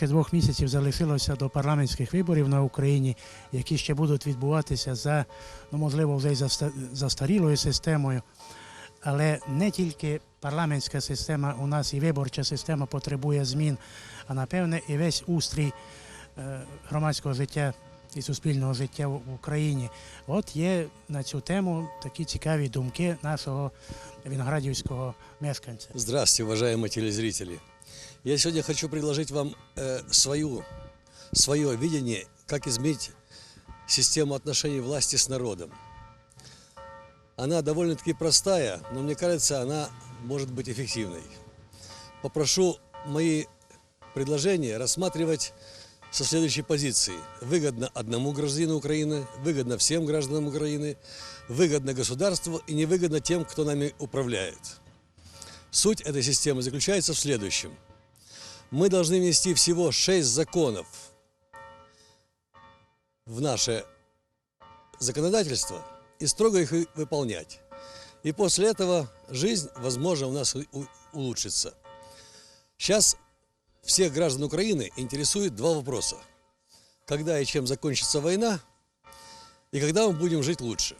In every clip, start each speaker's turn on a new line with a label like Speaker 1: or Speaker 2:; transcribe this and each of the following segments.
Speaker 1: Менше двох місяців залишилося до парламентських виборів на Україні, які ще будуть відбуватися за, ну можливо, вже й застарілою системою. Але не тільки парламентська система у нас і виборча система потребує змін, а напевне і весь устрій е, громадського життя і суспільного життя в Україні. От є на цю тему такі цікаві думки нашого виноградівського мешканця.
Speaker 2: Здравствуйте, уважаемые телезрители. Я сегодня хочу предложить вам э, свою, свое видение, как изменить систему отношений власти с народом. Она довольно-таки простая, но мне кажется, она может быть эффективной. Попрошу мои предложения рассматривать со следующей позиции. Выгодно одному гражданину Украины, выгодно всем гражданам Украины, выгодно государству и невыгодно тем, кто нами управляет. Суть этой системы заключается в следующем. Мы должны внести всего шесть законов в наше законодательство и строго их вы- выполнять. И после этого жизнь, возможно, у нас улучшится. Сейчас всех граждан Украины интересует два вопроса. Когда и чем закончится война, и когда мы будем жить лучше.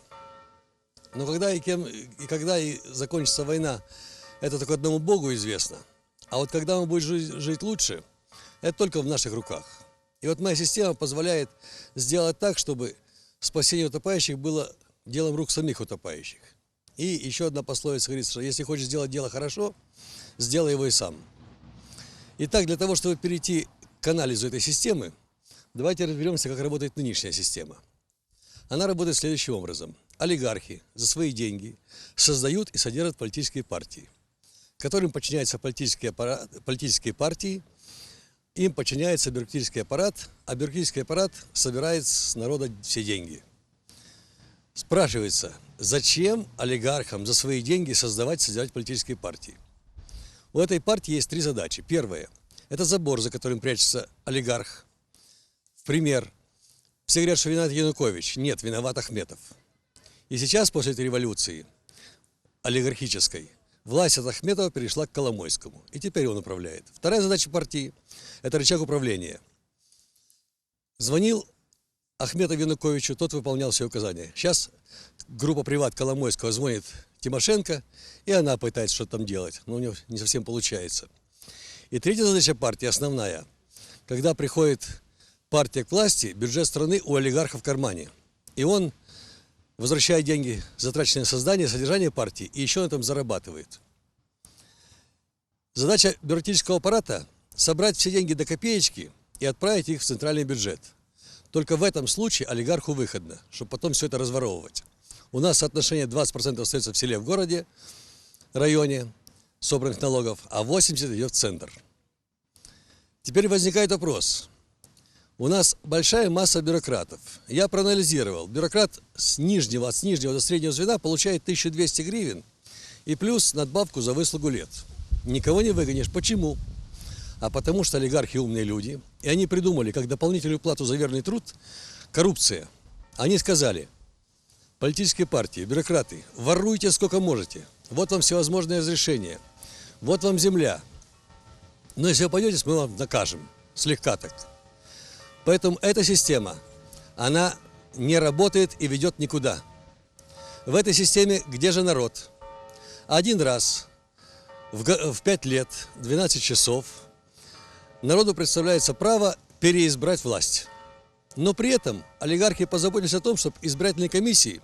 Speaker 2: Но когда и, кем, и когда и закончится война, это только одному Богу известно. А вот когда мы будем жить, жить лучше, это только в наших руках. И вот моя система позволяет сделать так, чтобы спасение утопающих было делом рук самих утопающих. И еще одна пословица говорит, что если хочешь сделать дело хорошо, сделай его и сам. Итак, для того, чтобы перейти к анализу этой системы, давайте разберемся, как работает нынешняя система. Она работает следующим образом. Олигархи за свои деньги создают и содержат политические партии, которым подчиняются политические, аппарат, политические партии, им подчиняется бюрократический аппарат, а бюрократический аппарат собирает с народа все деньги. Спрашивается, зачем олигархам за свои деньги создавать, содержать политические партии? У этой партии есть три задачи. Первая – это забор, за которым прячется олигарх. В пример. Все говорят, что виноват Янукович. Нет, виноват Ахметов. И сейчас, после этой революции олигархической, власть от Ахметова перешла к Коломойскому. И теперь он управляет. Вторая задача партии – это рычаг управления. Звонил Ахметов Януковичу, тот выполнял все указания. Сейчас группа приват Коломойского звонит Тимошенко, и она пытается что-то там делать, но у нее не совсем получается. И третья задача партии, основная, когда приходит партия к власти, бюджет страны у олигарха в кармане. И он возвращает деньги, затраченные на создание, содержание партии, и еще на этом зарабатывает. Задача бюрократического аппарата – собрать все деньги до копеечки и отправить их в центральный бюджет. Только в этом случае олигарху выходно, чтобы потом все это разворовывать. У нас соотношение 20% остается в селе, в городе, районе собранных налогов, а 80% идет в центр. Теперь возникает вопрос. У нас большая масса бюрократов. Я проанализировал. Бюрократ с нижнего, от нижнего до среднего звена получает 1200 гривен и плюс надбавку за выслугу лет. Никого не выгонишь. Почему? А потому что олигархи умные люди, и они придумали, как дополнительную плату за верный труд, коррупция. Они сказали, политические партии, бюрократы, воруйте сколько можете. Вот вам всевозможные разрешения. Вот вам земля. Но если вы пойдете, мы вам накажем. Слегка так. Поэтому эта система, она не работает и ведет никуда. В этой системе где же народ? Один раз в, в 5 лет, 12 часов, народу представляется право переизбрать власть. Но при этом олигархи позаботились о том, чтобы избирательные комиссии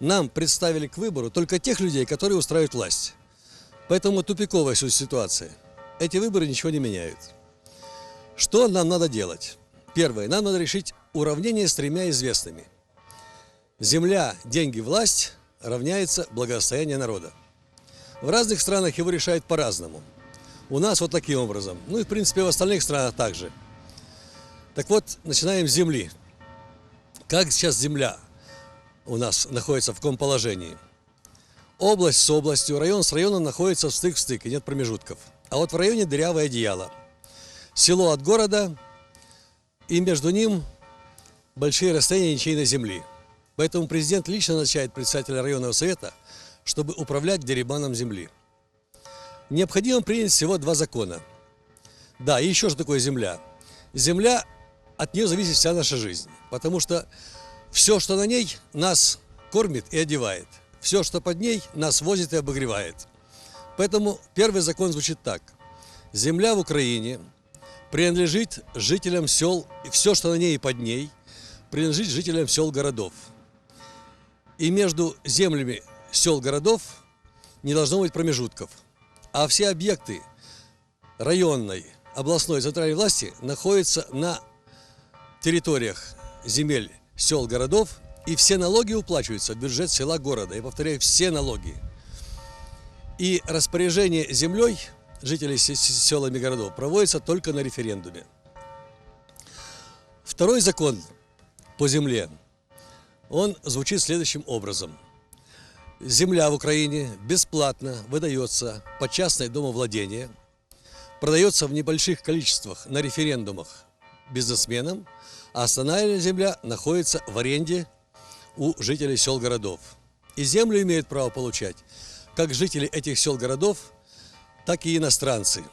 Speaker 2: нам представили к выбору только тех людей, которые устраивают власть. Поэтому тупиковая ситуация. Эти выборы ничего не меняют. Что нам надо делать? Первое. Нам надо решить уравнение с тремя известными. Земля, деньги, власть равняется благосостояние народа. В разных странах его решают по-разному. У нас вот таким образом. Ну и, в принципе, в остальных странах также. Так вот, начинаем с земли. Как сейчас земля у нас находится в каком положении? Область с областью, район с районом находится в стык в стык, и нет промежутков. А вот в районе дырявое одеяло. Село от города, и между ним большие расстояния ничейной земли. Поэтому президент лично назначает председателя районного совета, чтобы управлять дерибаном земли. Необходимо принять всего два закона. Да, и еще что такое земля. Земля, от нее зависит вся наша жизнь. Потому что все, что на ней, нас кормит и одевает. Все, что под ней, нас возит и обогревает. Поэтому первый закон звучит так. Земля в Украине принадлежит жителям сел, и все, что на ней и под ней, принадлежит жителям сел городов. И между землями сел городов не должно быть промежутков. А все объекты районной, областной, центральной власти находятся на территориях земель сел городов, и все налоги уплачиваются в бюджет села города. Я повторяю, все налоги. И распоряжение землей жителей селами городов проводится только на референдуме. Второй закон по земле, он звучит следующим образом. Земля в Украине бесплатно выдается по частной домовладение, продается в небольших количествах на референдумах бизнесменам, а основная земля находится в аренде у жителей сел городов. И землю имеют право получать как жители этих сел городов, так и иностранцы.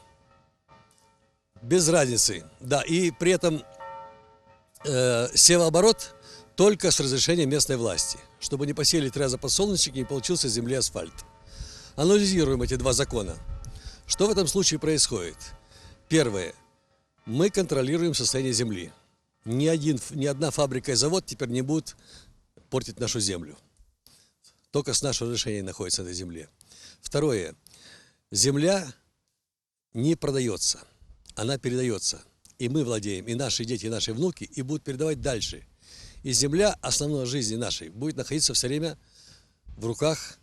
Speaker 2: Без разницы. Да, и при этом э, севооборот только с разрешения местной власти, чтобы не посеяли треза подсолнечник и не получился с земли асфальт. Анализируем эти два закона. Что в этом случае происходит? Первое. Мы контролируем состояние земли. Ни, один, ни одна фабрика и завод теперь не будут портить нашу землю. Только с нашего разрешения находится на земле. Второе. Земля не продается, она передается. И мы владеем, и наши дети, и наши внуки, и будут передавать дальше. И земля, основной жизни нашей, будет находиться все время в руках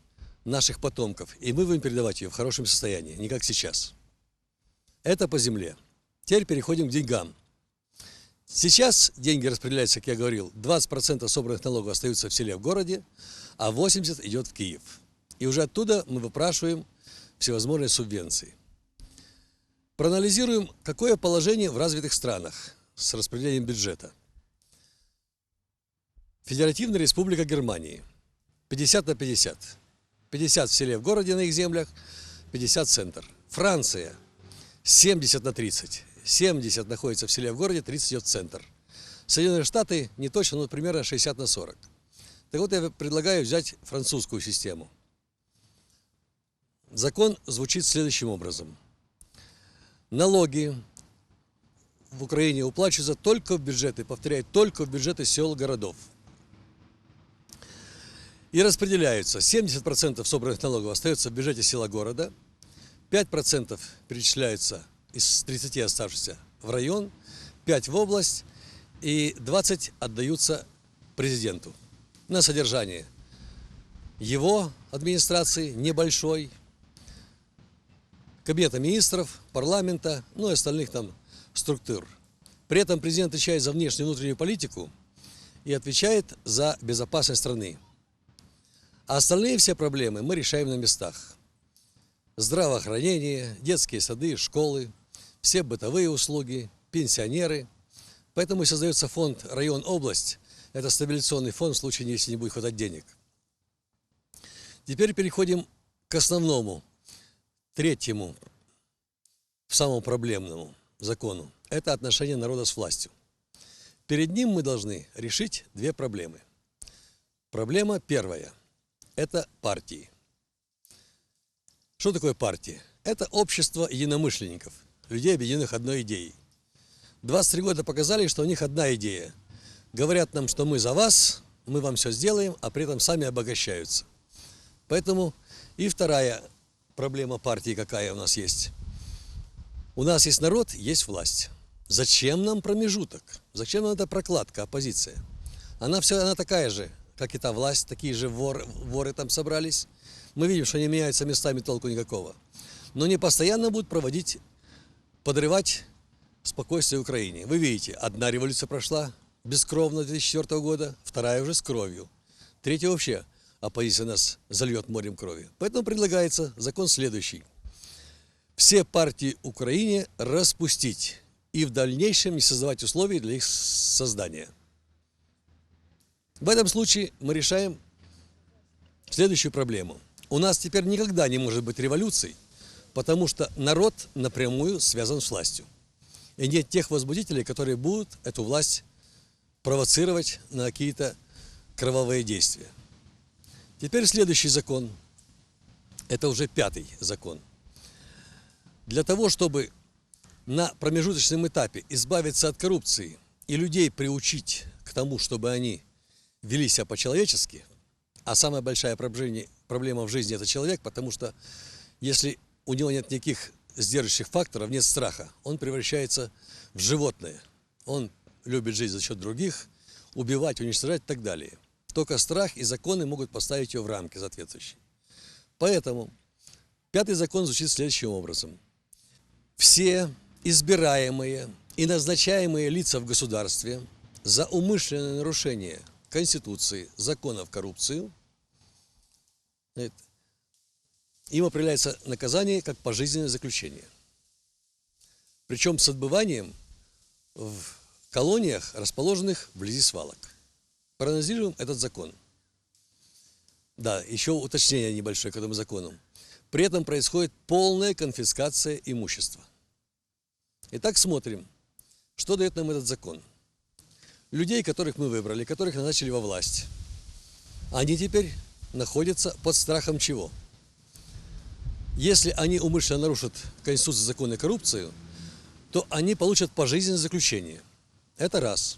Speaker 2: наших потомков. И мы будем передавать ее в хорошем состоянии, не как сейчас. Это по земле. Теперь переходим к деньгам. Сейчас деньги распределяются, как я говорил, 20% собранных налогов остаются в селе, в городе, а 80% идет в Киев. И уже оттуда мы выпрашиваем всевозможные субвенции. Проанализируем, какое положение в развитых странах с распределением бюджета. Федеративная республика Германии. 50 на 50. 50 в селе, в городе на их землях, 50 центр. Франция. 70 на 30. 70 находится в селе, в городе, 30 идет в центр. Соединенные Штаты не точно, но примерно 60 на 40. Так вот, я предлагаю взять французскую систему. Закон звучит следующим образом. Налоги в Украине уплачиваются только в бюджеты, повторяю, только в бюджеты сел городов. И распределяются. 70% собранных налогов остается в бюджете села города, 5% перечисляются из 30 оставшихся в район, 5 в область и 20 отдаются президенту на содержание его администрации небольшой, кабинета министров, парламента, ну и остальных там структур. При этом президент отвечает за внешнюю и внутреннюю политику и отвечает за безопасность страны. А остальные все проблемы мы решаем на местах. Здравоохранение, детские сады, школы, все бытовые услуги, пенсионеры. Поэтому и создается фонд «Район-область». Это стабилизационный фонд в случае, если не будет хватать денег. Теперь переходим к основному, третьему, самому проблемному закону. Это отношение народа с властью. Перед ним мы должны решить две проблемы. Проблема первая – это партии. Что такое партии? Это общество единомышленников, людей, объединенных одной идеей. 23 года показали, что у них одна идея. Говорят нам, что мы за вас, мы вам все сделаем, а при этом сами обогащаются. Поэтому и вторая проблема партии какая у нас есть. У нас есть народ, есть власть. Зачем нам промежуток? Зачем нам эта прокладка, оппозиция? Она все, она такая же, как и та власть, такие же вор, воры там собрались. Мы видим, что они меняются местами, толку никакого. Но не постоянно будут проводить, подрывать спокойствие Украине. Вы видите, одна революция прошла бескровно 2004 года, вторая уже с кровью. Третья вообще оппозиция нас зальет морем крови. Поэтому предлагается закон следующий. Все партии Украине распустить и в дальнейшем не создавать условий для их создания. В этом случае мы решаем следующую проблему. У нас теперь никогда не может быть революций, потому что народ напрямую связан с властью. и нет тех возбудителей, которые будут эту власть провоцировать на какие-то кровавые действия. Теперь следующий закон. Это уже пятый закон. Для того, чтобы на промежуточном этапе избавиться от коррупции и людей приучить к тому, чтобы они вели себя по-человечески, а самая большая проблема- в жизни – это человек, потому что если у него нет никаких сдерживающих факторов, нет страха, он превращается в животное. Он любит жить за счет других, убивать, уничтожать и так далее. Только страх и законы могут поставить его в рамки соответствующие. Поэтому пятый закон звучит следующим образом. Все избираемые и назначаемые лица в государстве за умышленное нарушение Конституции, законов, коррупцию, им определяется наказание как пожизненное заключение. Причем с отбыванием в колониях, расположенных вблизи свалок. Проанализируем этот закон. Да, еще уточнение небольшое к этому закону. При этом происходит полная конфискация имущества. Итак, смотрим, что дает нам этот закон. Людей, которых мы выбрали, которых назначили во власть, они теперь находятся под страхом чего? Если они умышленно нарушат Конституцию, закон и коррупцию, то они получат пожизненное заключение. Это раз.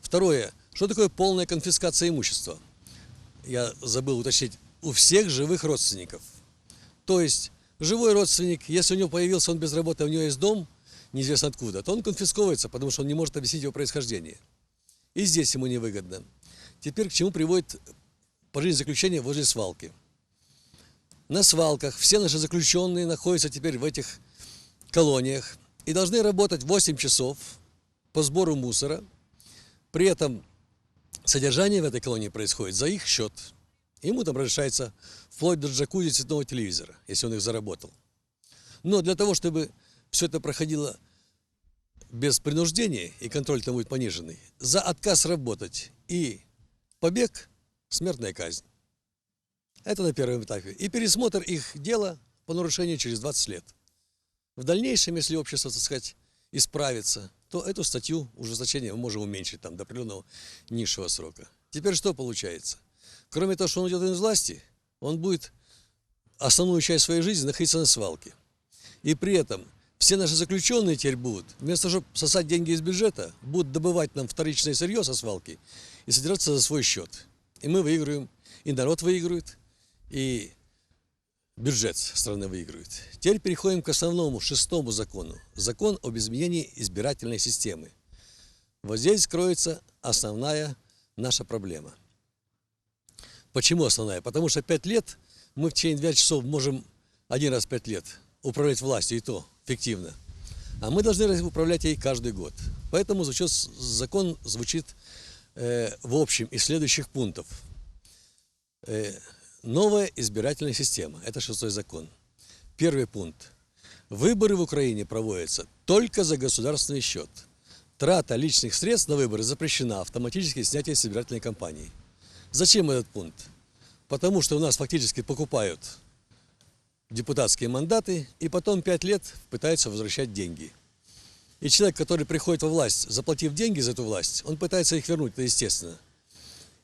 Speaker 2: Второе. Что такое полная конфискация имущества? Я забыл уточнить. У всех живых родственников. То есть живой родственник, если у него появился он без работы, а у него есть дом, неизвестно откуда, то он конфисковывается, потому что он не может объяснить его происхождение. И здесь ему невыгодно. Теперь к чему приводит пожизненное заключение возле свалки? На свалках все наши заключенные находятся теперь в этих колониях и должны работать 8 часов по сбору мусора. При этом содержание в этой колонии происходит за их счет. Ему там разрешается вплоть до джакузи цветного телевизора, если он их заработал. Но для того, чтобы все это проходило без принуждения, и контроль там будет пониженный, за отказ работать и побег – смертная казнь. Это на первом этапе. И пересмотр их дела по нарушению через 20 лет. В дальнейшем, если общество, так сказать, исправится, то эту статью ужесточения мы можем уменьшить там, до определенного низшего срока. Теперь что получается? Кроме того, что он идет из власти, он будет основную часть своей жизни находиться на свалке. И при этом все наши заключенные теперь будут, вместо того, чтобы сосать деньги из бюджета, будут добывать нам вторичное сырье со свалки и содержаться за свой счет. И мы выиграем, и народ выигрывает, и бюджет страны выигрывает. Теперь переходим к основному, шестому закону. Закон об изменении избирательной системы. Вот здесь кроется основная наша проблема. Почему основная? Потому что пять лет мы в течение 2 часов можем один раз пять лет управлять властью, и то фиктивно. А мы должны управлять ей каждый год. Поэтому звучит, закон звучит э, в общем из следующих пунктов. Э, новая избирательная система. Это шестой закон. Первый пункт. Выборы в Украине проводятся только за государственный счет. Трата личных средств на выборы запрещена, автоматически снятие с избирательной кампании. Зачем этот пункт? Потому что у нас фактически покупают депутатские мандаты и потом пять лет пытаются возвращать деньги. И человек, который приходит во власть, заплатив деньги за эту власть, он пытается их вернуть, это естественно.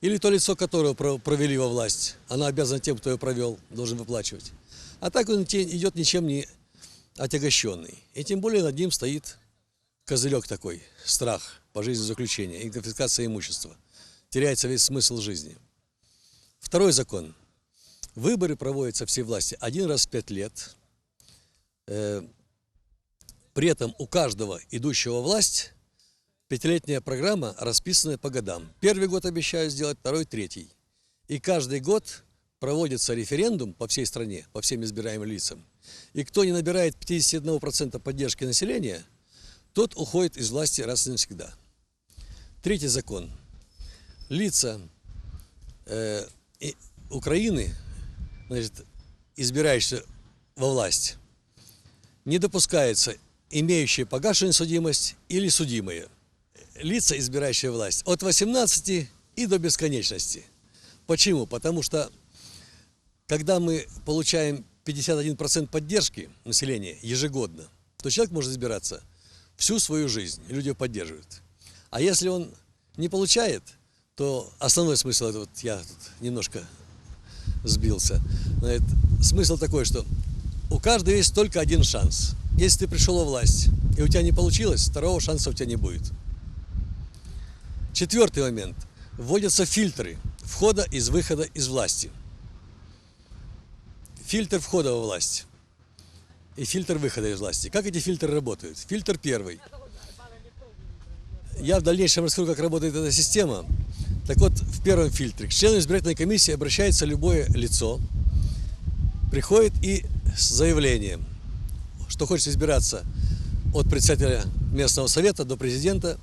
Speaker 2: Или то лицо, которого провели во власть, она обязана тем, кто ее провел, должен выплачивать. А так он идет ничем не отягощенный. И тем более над ним стоит козырек такой, страх по жизни заключения и конфискация имущества. Теряется весь смысл жизни. Второй закон. Выборы проводятся всей власти один раз в пять лет. Э, при этом у каждого идущего власть пятилетняя программа, расписанная по годам. Первый год обещаю сделать, второй, третий. И каждый год проводится референдум по всей стране, по всем избираемым лицам. И кто не набирает 51% поддержки населения, тот уходит из власти раз и навсегда. Третий закон. Лица э, Украины, значит, избирающиеся во власть, не допускается имеющие погашенную судимость или судимые лица, избирающие власть, от 18 и до бесконечности. Почему? Потому что, когда мы получаем 51% поддержки населения ежегодно, то человек может избираться всю свою жизнь, и люди его поддерживают. А если он не получает, то основной смысл, это вот я тут немножко сбился, Значит, смысл такой, что у каждого есть только один шанс. Если ты пришел во власть, и у тебя не получилось, второго шанса у тебя не будет. Четвертый момент. Вводятся фильтры входа из выхода из власти. Фильтр входа во власть и фильтр выхода из власти. Как эти фильтры работают? Фильтр первый. Я в дальнейшем расскажу, как работает эта система. Так вот, в первом фильтре к члену избирательной комиссии обращается любое лицо, приходит и с заявлением, что хочет избираться от председателя местного совета до президента,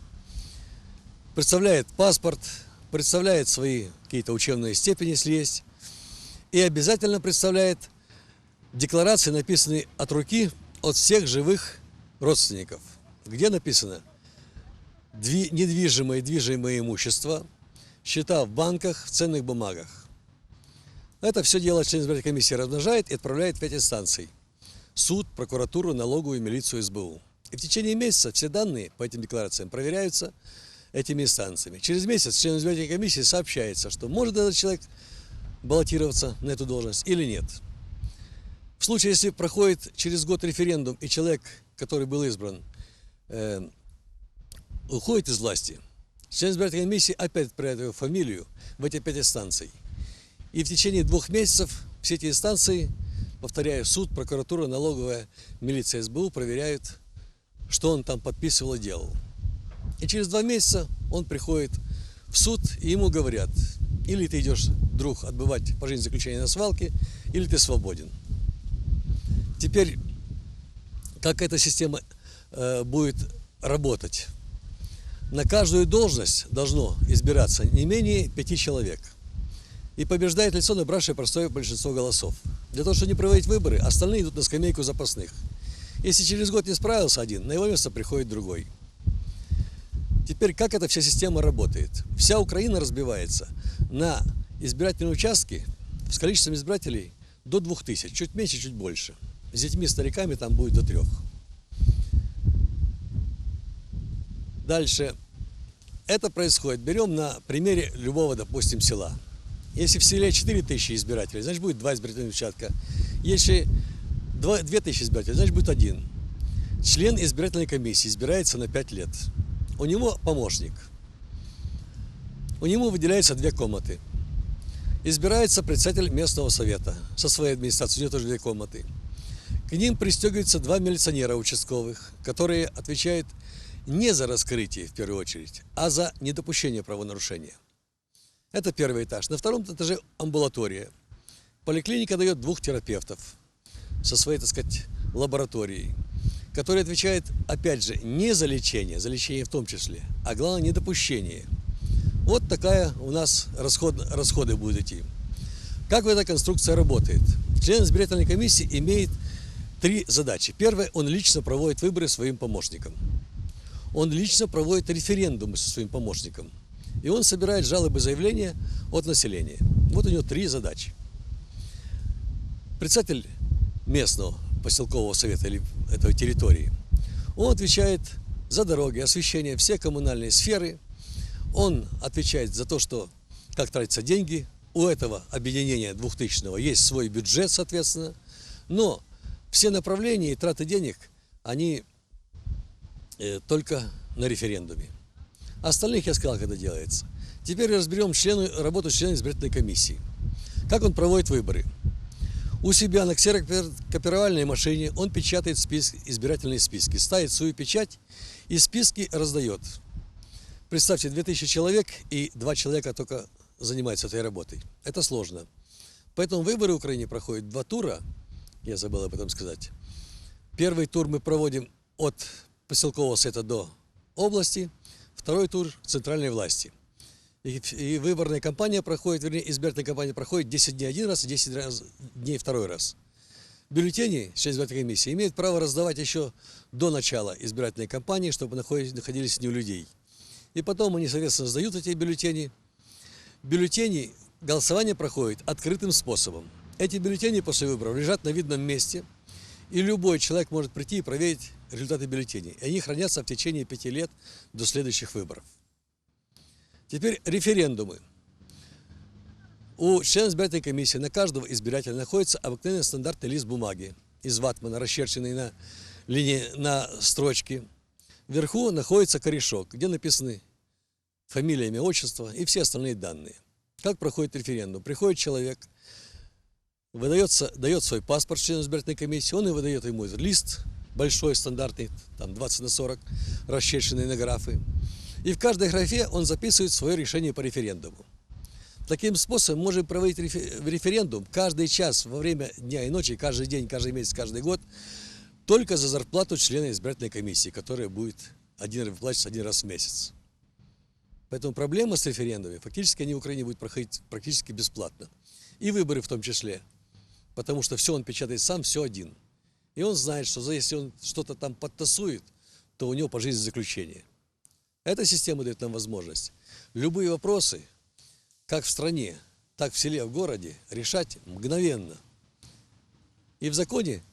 Speaker 2: представляет паспорт, представляет свои какие-то учебные степени, если есть, и обязательно представляет декларации, написанные от руки от всех живых родственников, где написано «Дви- недвижимое и движимое имущество, счета в банках, в ценных бумагах. Это все дело член избирательной комиссии размножает и отправляет в пять инстанций. Суд, прокуратуру, налоговую, милицию, СБУ. И в течение месяца все данные по этим декларациям проверяются этими инстанциями. Через месяц члену избирательной комиссии сообщается, что может этот человек баллотироваться на эту должность или нет. В случае, если проходит через год референдум, и человек, который был избран, э, уходит из власти, член избирательной комиссии опять отправляет его фамилию в эти пять инстанций. И в течение двух месяцев все эти инстанции, повторяю, суд, прокуратура, налоговая, милиция, СБУ проверяют, что он там подписывал и делал. И через два месяца он приходит в суд, и ему говорят, или ты идешь, друг, отбывать пожизненное заключение на свалке, или ты свободен. Теперь, как эта система э, будет работать? На каждую должность должно избираться не менее пяти человек. И побеждает лицо, набравшее простое большинство голосов. Для того, чтобы не проводить выборы, остальные идут на скамейку запасных. Если через год не справился один, на его место приходит другой. Теперь, как эта вся система работает? Вся Украина разбивается на избирательные участки с количеством избирателей до 2000, чуть меньше, чуть больше. С детьми, стариками там будет до трех. Дальше. Это происходит, берем на примере любого, допустим, села. Если в селе 4000 избирателей, значит будет два избирательных участка. Если 2000 избирателей, значит будет один. Член избирательной комиссии избирается на 5 лет. У него помощник. У него выделяются две комнаты. Избирается председатель местного совета со своей администрацией, у него тоже две комнаты. К ним пристегиваются два милиционера участковых, которые отвечают не за раскрытие в первую очередь, а за недопущение правонарушения. Это первый этаж. На втором этаже амбулатория. Поликлиника дает двух терапевтов со своей, так сказать, лабораторией, которые отвечают, опять же, не за лечение, за лечение в том числе, а главное, недопущение. Вот такая у нас расход, расходы будут идти. Как эта конструкция работает? Член избирательной комиссии имеет три задачи. Первое, он лично проводит выборы своим помощникам. Он лично проводит референдумы со своим помощником. И он собирает жалобы, заявления от населения. Вот у него три задачи. Председатель местного поселкового совета или этой территории, он отвечает за дороги, освещение, все коммунальные сферы. Он отвечает за то, что как тратятся деньги. У этого объединения 2000 есть свой бюджет, соответственно. Но все направления и траты денег, они э, только на референдуме. Остальных я сказал, когда делается. Теперь разберем члену, работу члена избирательной комиссии. Как он проводит выборы. У себя на ксерокопировальной машине он печатает списки, избирательные списки, ставит свою печать и списки раздает. Представьте, 2000 человек и два человека только занимаются этой работой. Это сложно. Поэтому выборы в Украине проходят два тура, я забыл об этом сказать. Первый тур мы проводим от поселкового совета до области, второй тур центральной власти. И, и выборная кампания проходит, вернее, избирательная кампания проходит 10 дней один раз и 10 раз, дней второй раз. Бюллетени член избирательной комиссии имеют право раздавать еще до начала избирательной кампании, чтобы находились не у людей. И потом они, соответственно, сдают эти бюллетени. Бюллетени, голосование проходит открытым способом. Эти бюллетени после выборов лежат на видном месте, и любой человек может прийти и проверить результаты бюллетеней. И они хранятся в течение пяти лет до следующих выборов. Теперь референдумы. У члена избирательной комиссии на каждого избирателя находится обыкновенный стандартный лист бумаги из ватмана, расчерченный на линии, на строчке. Вверху находится корешок, где написаны фамилия, имя, отчество и все остальные данные. Как проходит референдум? Приходит человек, выдается, дает свой паспорт члену избирательной комиссии, он и выдает ему лист большой, стандартный, там 20 на 40, расчерченный на графы. И в каждой графе он записывает свое решение по референдуму. Таким способом можем проводить рефе- референдум каждый час во время дня и ночи, каждый день, каждый месяц, каждый год, только за зарплату члена избирательной комиссии, которая будет один, выплачиваться один раз в месяц. Поэтому проблема с референдумами, фактически они в Украине будут проходить практически бесплатно. И выборы в том числе. Потому что все он печатает сам, все один. И он знает, что если он что-то там подтасует, то у него пожизненное заключение. Эта система дает нам возможность любые вопросы, как в стране, так в селе, в городе, решать мгновенно. И в законе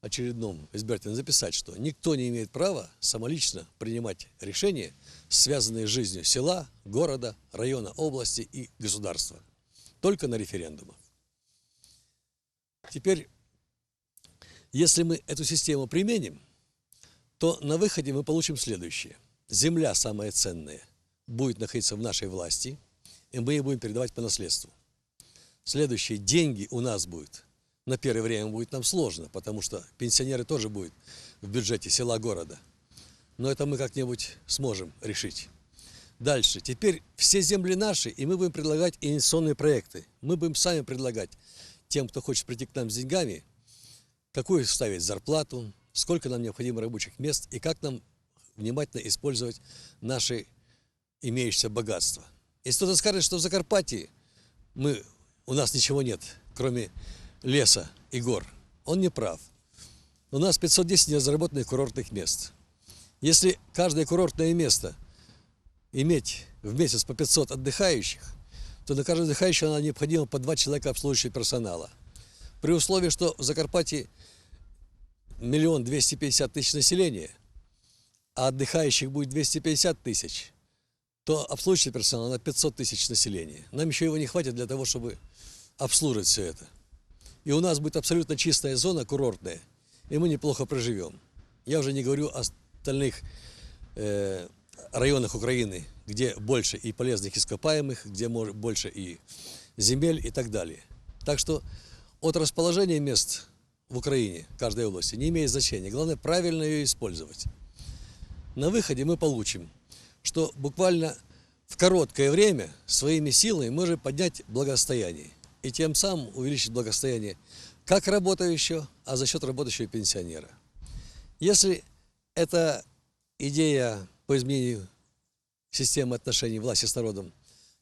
Speaker 2: очередном избирательном записать, что никто не имеет права самолично принимать решения, связанные с жизнью села, города, района, области и государства. Только на референдумах. Теперь, если мы эту систему применим, то на выходе мы получим следующее. Земля самая ценная будет находиться в нашей власти, и мы ее будем передавать по наследству. Следующее, деньги у нас будет. На первое время будет нам сложно, потому что пенсионеры тоже будут в бюджете села, города. Но это мы как-нибудь сможем решить. Дальше. Теперь все земли наши, и мы будем предлагать инвестиционные проекты. Мы будем сами предлагать тем, кто хочет прийти к нам с деньгами, какую ставить зарплату, сколько нам необходимо рабочих мест и как нам внимательно использовать наши имеющиеся богатства. Если кто-то скажет, что в Закарпатье мы, у нас ничего нет, кроме леса и гор, он не прав. У нас 510 неразработанных курортных мест. Если каждое курортное место иметь в месяц по 500 отдыхающих, то на каждого отдыхающего нам необходимо по два человека обслуживающего персонала. При условии, что в Закарпатье миллион двести пятьдесят тысяч населения, а отдыхающих будет 250 тысяч, то обслуживающий персонал на 500 тысяч населения. Нам еще его не хватит для того, чтобы обслуживать все это. И у нас будет абсолютно чистая зона, курортная, и мы неплохо проживем. Я уже не говорю о остальных э, районах Украины, где больше и полезных ископаемых, где больше и земель и так далее. Так что от расположения мест в Украине, каждой области, не имеет значения. Главное, правильно ее использовать. На выходе мы получим, что буквально в короткое время своими силами мы можем поднять благосостояние. И тем самым увеличить благосостояние как работающего, а за счет работающего пенсионера. Если эта идея по изменению системы отношений власти с народом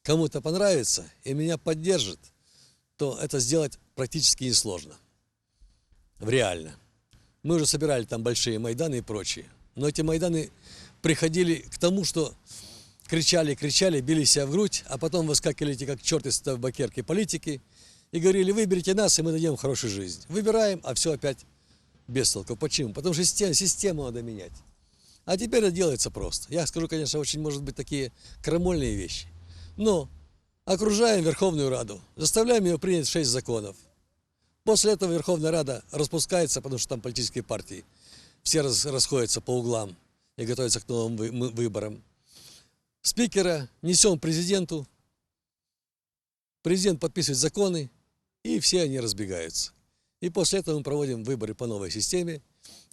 Speaker 2: кому-то понравится и меня поддержит, то это сделать практически несложно. Реально. Мы уже собирали там большие Майданы и прочие. Но эти Майданы приходили к тому, что кричали, кричали, били себя в грудь, а потом выскакивали эти как черт из табакерки политики и говорили, выберите нас, и мы дадим хорошую жизнь. Выбираем, а все опять без толку. Почему? Потому что систему, систему надо менять. А теперь это делается просто. Я скажу, конечно, очень, может быть, такие крамольные вещи. Но окружаем Верховную Раду, заставляем ее принять шесть законов. После этого Верховная Рада распускается, потому что там политические партии. Все расходятся по углам и готовятся к новым выборам. Спикера несем президенту. Президент подписывает законы, и все они разбегаются. И после этого мы проводим выборы по новой системе,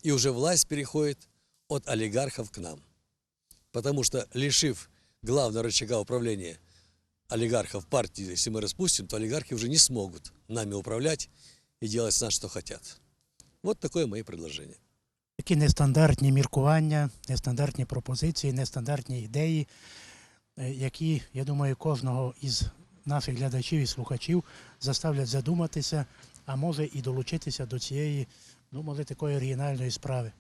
Speaker 2: и уже власть переходит от олигархов к нам. Потому что, лишив главного рычага управления олигархов партии, если мы распустим, то олигархи уже не смогут нами управлять и делать с нас, что хотят. Вот такое мои предложение.
Speaker 1: Такі нестандартні міркування, нестандартні пропозиції, нестандартні ідеї, е, які, я думаю, кожного із наших глядачів і слухачів заставлять задуматися, а може і долучитися до цієї, ну, може, такої оригінальної справи.